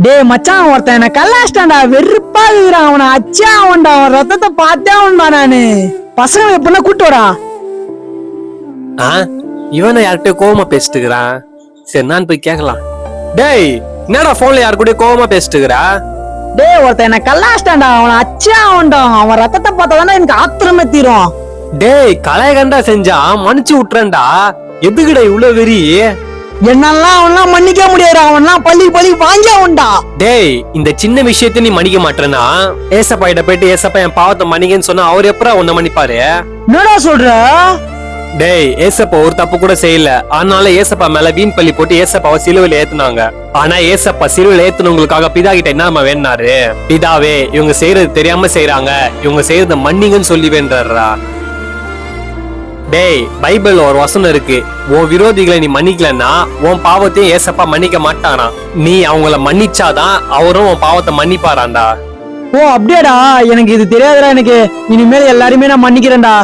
டேய் மச்சான் ஒருத்தன் என்ன கல்லாச்சிட்டான்டா வெறுப்பா இருக்கிறான் அவனை. அச்சா அவன்டா. அவன் ரத்தத்தை பார்த்தே அவன்டா நானு. பசங்களை எப்படின்னா கூட்டு வரா ஆ? இவனை யார்கிட்டயோ கோவமா பேசிட்டு இருக்கிறான் சரி நான் போய் கேட்கலாம். டேய் என்னடா போன்ல யாரு கூட கோவமா பேசிட்டு இருக்கிறா டேய் ஒருத்தன் என்ன கல்லாச்சிட்டான்டா அவனை அச்சா அவன்டா. அவன் ரத்தத்தை பார்த்தா எனக்கு ஆத்திரமே தீரும். டேய் கலையகண்டா செஞ்சா மன்னிச்சு விட்டுறேன்டா. எதுக்குடா இவ்வளவு வெறி? என்னெல்லாம் அவன்லாம் மன்னிக்க முடியாது அவன்லாம் பள்ளி பள்ளி வாங்கி அவன்டா டேய் இந்த சின்ன விஷயத்த நீ மன்னிக்க மாட்டேன்னா ஏசப்பா கிட்ட போயிட்டு ஏசப்பா என் பாவத்தை மன்னிக்கன்னு சொன்னா அவர் எப்பரா உன்னை மன்னிப்பாரு? என்னடா சொல்ற? டேய் ஏசப்பா ஒரு தப்பு கூட செய்யல. அதனால ஏசப்பா மேல வீண் பள்ளி போட்டு ஏசப்பாவை சிலுவையில ஏத்துனாங்க. ஆனா ஏசப்பா சிலுவையில ஏத்துனவங்களுக்காக பிதா கிட்ட என்ன வேணாரு பிதாவே இவங்க செய்யறது தெரியாம செய்றாங்க. இவங்க செய்யறத மன்னிங்கன்னு சொல்லி வேண்டாடுறா டேய் பைபிள் ஒரு வசனம் இருக்கு. உன் விரோதிகளை நீ மன்னிக்கலன்னா உன் பாவத்தையும் ஏசப்பா மன்னிக்க மாட்டானா? நீ அவங்கள மன்னிச்சாதான் அவரும் உன் பாவத்தை மன்னிப்பாராண்டா? ஓ அப்படியாடா. எனக்கு இது தெரியாதுடா எனக்கு. இனிமேல் எல்லாருமே நான் மன்னிக்கிறேன்டா.